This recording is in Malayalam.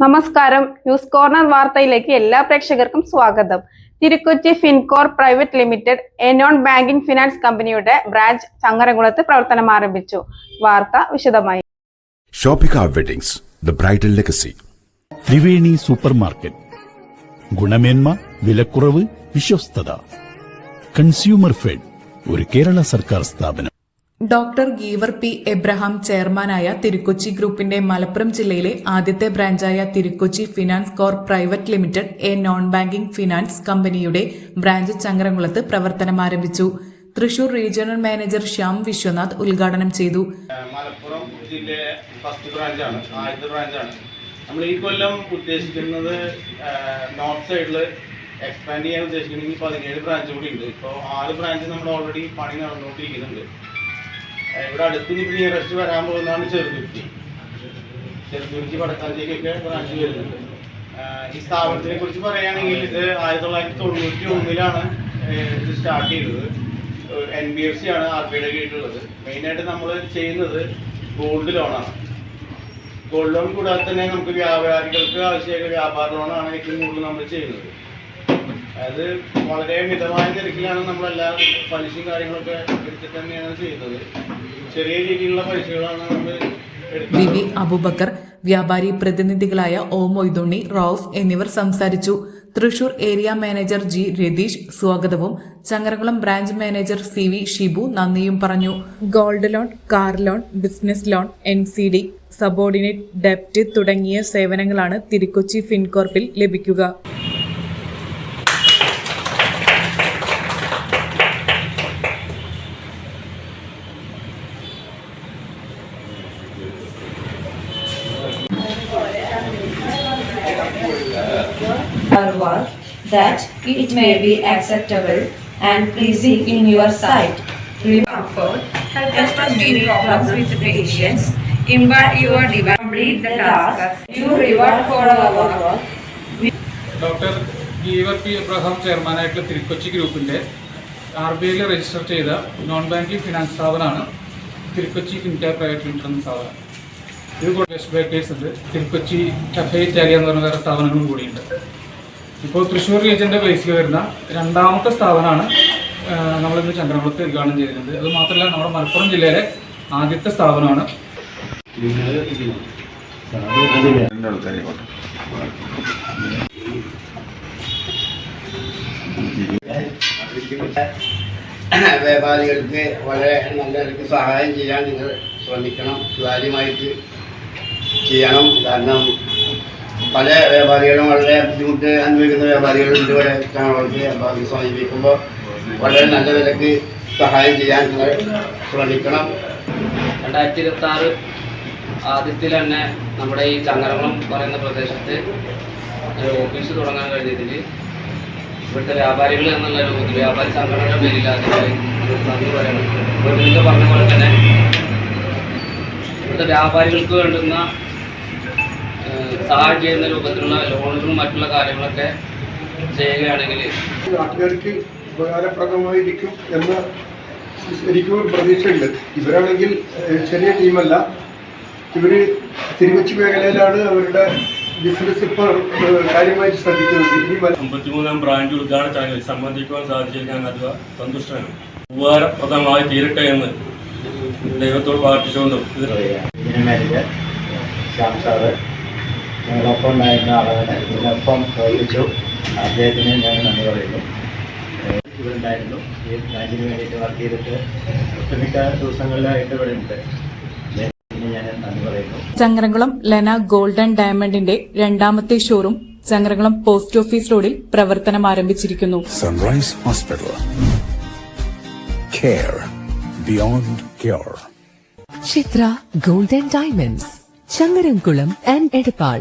നമസ്കാരം. ന്യൂസ് കോർണർ വാർത്തയിലേക്ക് എല്ലാ പ്രേക്ഷകർക്കും സ്വാഗതം. Thirukochi Fincorp private limited a non banking finance കമ്പനിയുടെ ബ്രാഞ്ച് ചങ്ങരംകുളത്ത് പ്രവർത്തനം ആരംഭിച്ചു. വാർത്ത വിശദമായി. Shoppika weddings the bridal legacy Triveni super market ഗുണമേന്മ വിലക്കുറവ് വിശ്വസ്തത. കൺസ്യൂമർ ഫെഡ് ഒരു കേരള സർക്കാർ സ്ഥാപനം. ഡോക്ടർ ഗീവർ പി എബ്രഹാം ചെയർമാനായ തിരുക്കൊച്ചി ഗ്രൂപ്പിന്റെ മലപ്പുറം ജില്ലയിലെ ആദ്യത്തെ ബ്രാഞ്ചായ Thirukochi finance corp private limited a non banking finance കമ്പനിയുടെ ബ്രാഞ്ച് ചങ്ങരംകുളത്ത് പ്രവർത്തനം ആരംഭിച്ചു. തൃശൂർ റീജിയണൽ മാനേജർ ശ്യാം വിശ്വനാഥ് ഉദ്ഘാടനം ചെയ്തു. മലപ്പുറം ജില്ലയിലെ ഫസ്റ്റ് ബ്രാഞ്ചാണ് ആദ്യത്തെ ബ്രാഞ്ചാണ്. നമ്മൾ ഈ കൊല്ലം ഉദ്ദേശിക്കുന്നത് നോർത്ത് സൈഡിൽ എക്സ്പാൻഡ് ചെയ്യാൻ ഉദ്ദേശിക്കുന്നെങ്കിൽ പതിനേഴ് ബ്രാഞ്ച് കൂടി ഉണ്ട്. ഇപ്പോൾ ആറ് ബ്രാഞ്ച് നമ്മൾ ഓൾറെഡി പണി നടന്നുകൊണ്ടിരിക്കുന്നുണ്ട്. ഇവിടെ അടുത്ത് ഇനി നിയറസ്റ്റ് വരാൻ പോകുന്നതാണ് ചെറുതുരുത്തി. ചെറുതുരുത്തി വടക്കാഞ്ചേരിയൊക്കെ ബ്രാഞ്ച് വരുന്നുണ്ട് ഈ സ്ഥാപനത്തിനെ കുറിച്ച് പറയുകയാണെങ്കിൽ ഇത് ആയിരത്തി തൊള്ളായിരത്തി തൊണ്ണൂറ്റി ഒന്നിലാണ് ഇത് സ്റ്റാർട്ട് ചെയ്തത്. എൻ ബി എഫ് സി ആണ് ആർ ബി ഐയുടെ കീഴിലുള്ളത്. മെയിനായിട്ട് നമ്മൾ ചെയ്യുന്നത് ഗോൾഡ് ലോണാണ് ഗോൾഡ് ലോൺ കൂടാതെ തന്നെ നമുക്ക് വ്യാപാരികൾക്ക് ആവശ്യമായ വ്യാപാര ലോണാണ് ഏറ്റവും കൂടുതൽ നമ്മൾ ചെയ്യുന്നത്. അതായത് വളരെ മിതമായ നിരക്കിലാണ് നമ്മളെല്ലാ പലിശയും കാര്യങ്ങളൊക്കെ എടുത്തിട്ട് തന്നെയാണ് ചെയ്യുന്നത്. ചെറിയ രീതിയിലുള്ള പലിശകളാണ് നമ്മൾ വി വി അബൂബക്കർ വ്യാപാരി പ്രതിനിധികളായ ഒ മൊയ്തുണ്ണി റൌഫ് എന്നിവർ സംസാരിച്ചു. Thrissur area manager G Ratheesh സ്വാഗതവും Changaramkulam branch manager C V Shibu നന്ദിയും പറഞ്ഞു. Gold loan car loan business loan N C D subordinate ഡെപ്റ്റ് തുടങ്ങിയ സേവനങ്ങളാണ് തിരുക്കൊച്ചി ഫിൻകോർപ്പിൽ ലഭിക്കുക. Work that it may be acceptable and pleasing in your sight. Comfort, help us meet problems with patience, impart your divine, complete the task, you reward for our work. Doctor Geevar P Abraham ചെയർമാനായിട്ടുള്ള Thirukochi ഗ്രൂപ്പിന്റെ ആർ ബി ഐയിൽ രജിസ്റ്റർ ചെയ്ത നോൺ ബാങ്കിങ് ഫിനാൻസ് സ്ഥാപനമാണ് തിരുക്കൊച്ചി ഫിൻകെയർ പ്രൈവറ്റ് ലിമിറ്റഡ് എന്ന സ്ഥാപനം. ഇത് കൂടെ ബേക്കേഴ്സ് ഉണ്ട്. തിരുക്കൊച്ചി കഫേ ഇറ്റാലിയ എന്ന് പറഞ്ഞ വേറെ സ്ഥാപനങ്ങളും കൂടിയുണ്ട്. ഇപ്പോൾ തൃശ്ശൂർ റീജിയന്റെ ബേസിൽ വരുന്ന രണ്ടാമത്തെ സ്ഥാപനമാണ് നമ്മളിന്ന് ചന്ദ്രകുളത്ത് ഉദ്ഘാടനം ചെയ്യുന്നത്. അത് മാത്രമല്ല നമ്മുടെ മലപ്പുറം ജില്ലയിലെ ആദ്യത്തെ സ്ഥാപനമാണ്. വ്യാപാരികൾക്ക് വളരെ നല്ല നിലയ്ക്ക് സഹായം ചെയ്യാൻ നിങ്ങൾ ശ്രമിക്കണം കാര്യമായിട്ട് ചെയ്യണം. കാരണം പല വ്യാപാരികളും വളരെ ബുദ്ധിമുട്ട് അനുഭവിക്കുന്ന വ്യാപാരികളും ഇതുവരെ ഞങ്ങൾക്ക് സമീപിക്കുമ്പോൾ വളരെ നല്ല നിലയ്ക്ക് സഹായം ചെയ്യാൻ നിങ്ങൾ ശ്രമിക്കണം. രണ്ടായിരത്തി ഇരുപത്തി ആറ് ആദ്യത്തിൽ തന്നെ നമ്മുടെ ഈ ചങ്ങരകുളം പറയുന്ന പ്രദേശത്ത് ഒരു ഓഫീസ് തുടങ്ങാൻ കഴിഞ്ഞതിൽ ഇവിടുത്തെ വ്യാപാരികൾ എന്നുള്ള ഒരു വ്യാപാരി സംഘടനയുടെ പേരിൽ അതിന് നന്ദി പറയണം. പറഞ്ഞ പോലെ തന്നെ ഇവിടുത്തെ വ്യാപാരികൾക്ക് വേണ്ടുന്ന സഹായം ചെയ്യുന്ന രൂപത്തിലുള്ള ലോണുകളും മറ്റുള്ള കാര്യങ്ങളൊക്കെ ചെയ്യുകയാണെങ്കിൽ നാട്ടുകാർക്ക് ഉപകാരപ്രദമായിരിക്കും എന്ന് ശരിക്കും ഒരു പ്രതീക്ഷയുണ്ട്. ഇവരാണെങ്കിൽ ചെറിയ ടീമല്ല. ഇവർ തിരുവച്ചി മേഖലയിലാണ് അവരുടെ ബിസിനസ് ഇപ്പോൾ കാര്യമായി കാര്യമായിട്ട് ശ്രദ്ധിക്കുന്നത് അമ്പത്തിമൂന്നാം ബ്രാഞ്ച് ഉദ്ഘാടന ചടങ്ങിൽ സംബന്ധിക്കുവാൻ സാധിച്ചതിൽ ഞാൻ അത് സന്തുഷ്ടനാണ്. ഉപകാരപ്രദമായി തീരട്ടെ എന്ന് ദൈവത്തോട് പ്രാർത്ഥിച്ചുകൊണ്ടും ശ്യാം സാറ്. ഞങ്ങളൊപ്പം ഉണ്ടായിരുന്ന ആളുകളെ ഇതിനൊപ്പം പ്രവർത്തിച്ചു അദ്ദേഹത്തിന് ഞാൻ നന്ദി പറയുന്നു. ഇവരുണ്ടായിരുന്നു. ഈ ബ്രാഞ്ചിന് വേണ്ടിയിട്ട് വർക്ക് ചെയ്തിട്ട്? ഒട്ടുമിക്ക ദിവസങ്ങളിലായിട്ട് ഇവിടെ ഉണ്ട്. ചങ്ങരംകുളം ഞാൻ നന്ദി പറയുന്നു. ചങ്ങരകുളം ലെന ഗോൾഡൻ ഡയമണ്ടിന്റെ രണ്ടാമത്തെ ഷോറൂം ചങ്ങരംകുളം പോസ്റ്റ് ഓഫീസ് റോഡിൽ പ്രവർത്തനം ആരംഭിച്ചിരിക്കുന്നു. Sunrise hospital care beyond cure Chithra golden diamonds Changaramkulam and Edappal